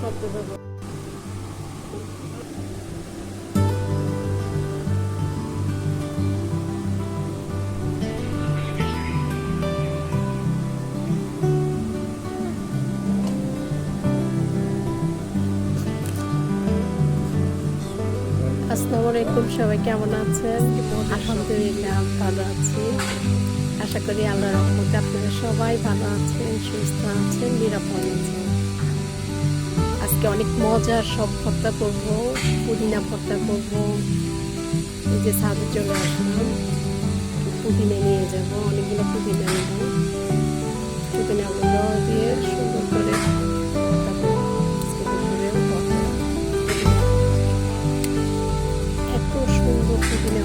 শব্দ দেবো আসসালামু আলাইকুম, সবাই কেমন আছেন? আলহামদুলিল্লাহ ভালো আছি। আশা করি আল্লাহ রহমতে আপনারা সবাই ভালো আছেন, সুস্থ আছেন, নিরাপদ আছেন। আজকে অনেক মজার সব ভর্তা করব, পুদিনা ভর্তা করব। এই যে ছাদে চলে আসলাম। পুদিনা নিয়ে যাব, অনেকগুলো পুদিনা নেব। পুদিনাগুলো দিয়ে সুন্দর করে এত সুন্দর পুদিনা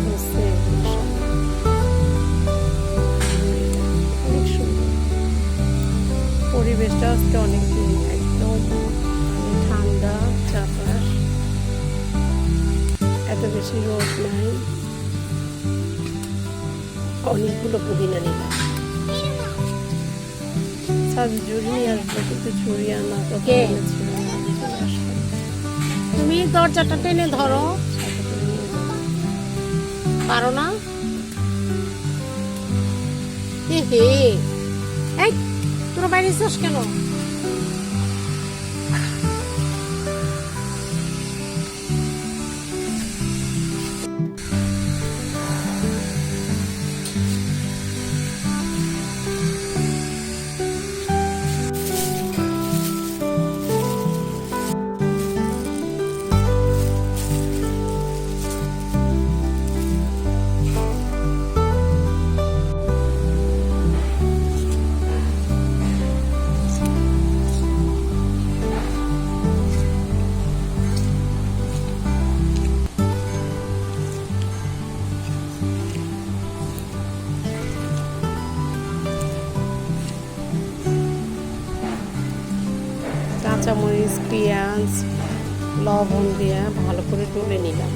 অনেক সুন্দর। পরিবেশটা আজকে অনেক এত বেশি অনেকগুলো পুদিনা নিলাম সাজু কিন্তু আনা তো। তুমি দরজাটা টেনে ধরো। পারো না? হে এই তোরা বাইরে যাস কেন? কাঁচামরিচ, পেঁয়াজ, লবণ দিয়ে ভালো করে ডলে নিলাম।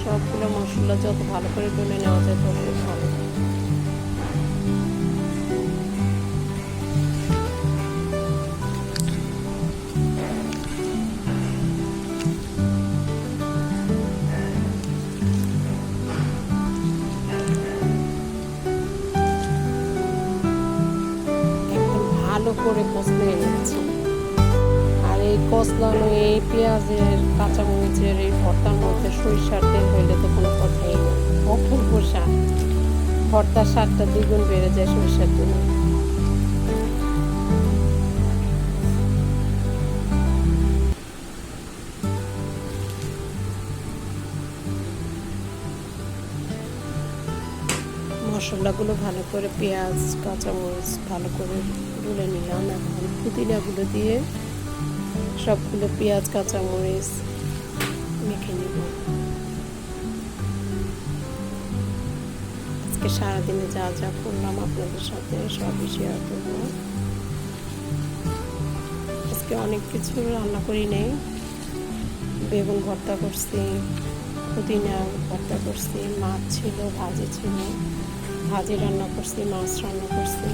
সবগুলো মশলা যত ভালো করে ডলে নেওয়া যায় তত ভালো। ভালো করে কষলে নিচ্ছি আর এই কষলানো এই পেঁয়াজের, কাঁচামরিচের, এই ভর্তার মধ্যে সরিষার তেল হইলে তো কোনো কথাই নেই। অপূর্ব স্বাদ। ভর্তার স্বাদটা দ্বিগুণ বেড়ে যায় সরিষার তেলে। মশলাগুলো ভালো করে পেঁয়াজ, কাঁচামরিচ ভালো করে ডলে নিলাম এখন পুদিনাগুলো দিয়ে সবগুলো পেঁয়াজ, কাঁচামরিচ মেখে নিব। আজকে সারাদিনে যা যা করলাম আপনাদের সাথে সবই শেয়ার করব। আজকে অনেক কিছু রান্না করি নেই। বেগুন ভর্তা করছি, পুদিনা ভর্তা করছি, মাছ ছিল, ভাজি ছিল। ভাজি রান্না করছি, মাছ রান্না করছি।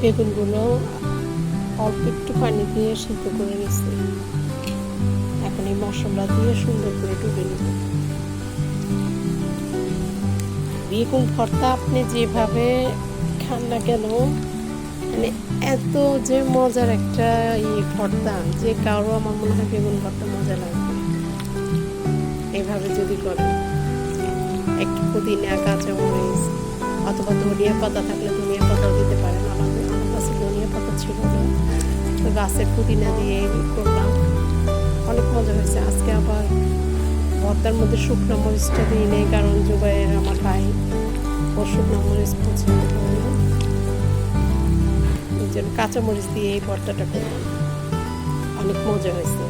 বেগুনগুলো অল্প একটু পানি দিয়ে সিদ্ধ করে নিচ্ছি এখন এই মশলা দিয়ে সুন্দর করে ডুবে নিব। বেগুন ভর্তা আপনি যেভাবে খান না কেন মানে এত যে মজার একটা ইয়ে ভর্তা, যে কারও আমার মনে হয় বেগুন ভর্তা মজা লাগবে এভাবে যদি করেন একটু পুদিনা, কাঁচামরিচ, অথবা ধনিয়া পাতা থাকলে ধনিয়া পাতাও দিতে পারেন। ছিল তো গাছের পুদিনা দিয়ে করলাম। অনেক মজা হয়েছে। আজকে আবার ভর্তার মধ্যে শুকনো মরিচটা দিই নেই, কারণ জুবাইয়ের আমার ভাই ও শুকনো মরিচ পছন্দ করি না দিয়ে এই ভর্তাটা করলাম। অনেক মজা হয়েছে।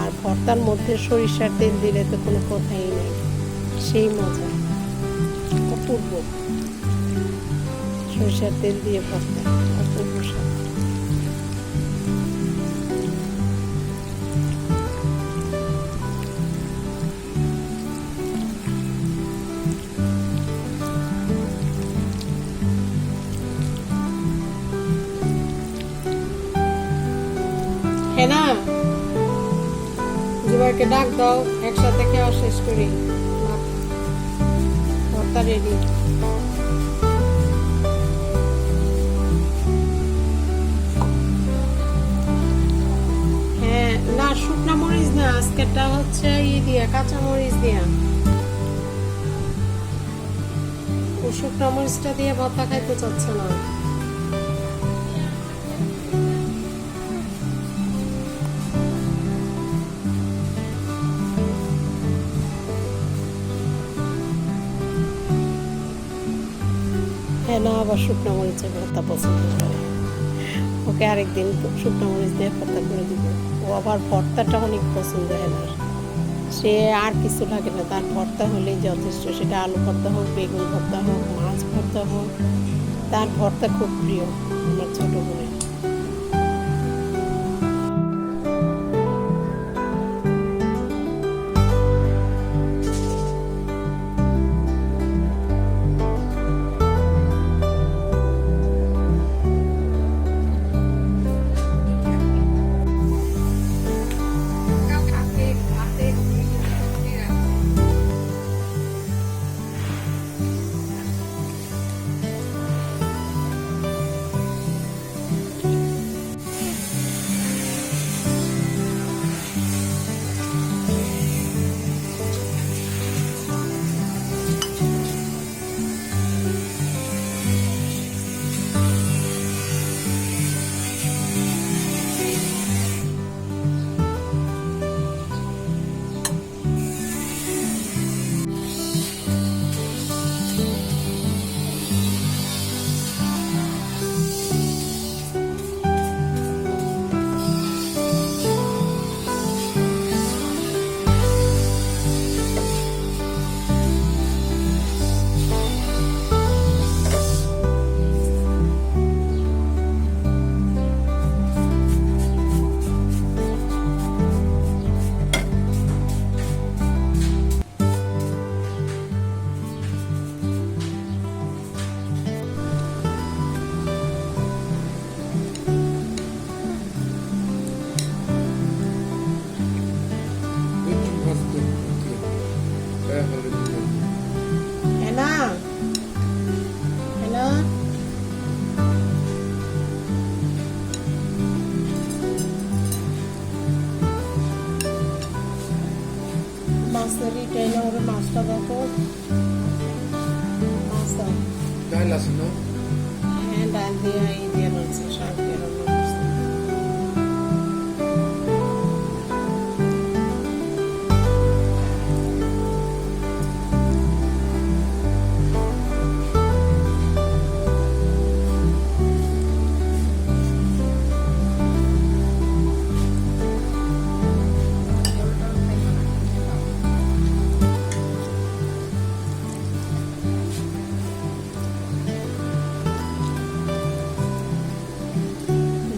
আর ভর্তার মধ্যে সরিষার তেল দিলে তো কোনো কথাই নেই। সেই মজা। অপূর্ব সরিষার তেল দিয়ে ভর্তা অপূর্ব হ্যাঁ জুবাইকে ডাক দাও, একসাথে খাওয়া শেষ করি। ভর্তা রেডি শুকনা মরিচ না আজকেরটা হচ্ছে ই দিয়া, কাঁচা মরিচ দিয়া। ও শুকনা মরিচটা দিয়ে ভর্তা খাইতে চাচ্ছে না। হ্যাঁ না, আবার শুকনো মরিচের ভর্তা পছন্দ করে। ওকে আরেকদিন শুকনো মরিচ দিয়ে ভর্তা করে দিব। আবার ভর্তাটা অনেক পছন্দ আমার। সে আর কিছু লাগে না, তার ভর্তা হলেই যথেষ্ট। সেটা আলু ভর্তা হোক, বেগুন ভর্তা হোক, মাছ ভর্তা হোক, তার ভর্তা খুব প্রিয় আমার ছোটো বোনের। দেখো মাছ দাও Geil lassen, ne? হ্যাঁ ডাল দিয়ে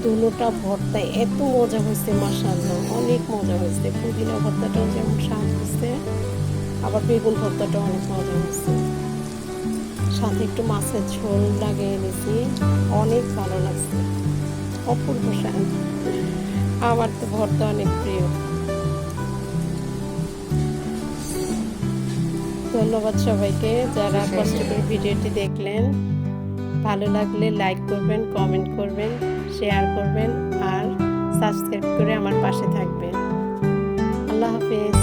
দুটোটা ভর্তা এত মজা হয়েছে মাসাল্লাহ অনেক মজা হয়েছে। পুদিনা ভর্তাটাও যেমন স্বাদ হয়েছে আবার বেগুন ভর্তাটাও অনেক মজা হয়েছে। সাথে একটু মাছের ঝোল লাগিয়ে এনেছি অনেক ভালো লাগছে। অপূর্ব স্বাদ। আমার তো ভর্তা অনেক প্রিয়। ধন্যবাদ সবাইকে যারা কষ্ট করে ভিডিওটি দেখলেন। ভালো লাগলে লাইক করবেন কমেন্ট করবেন শেয়ার করবেন আর সাবস্ক্রাইব করে আমার পাশে থাকবেন। আল্লাহ হাফেজ।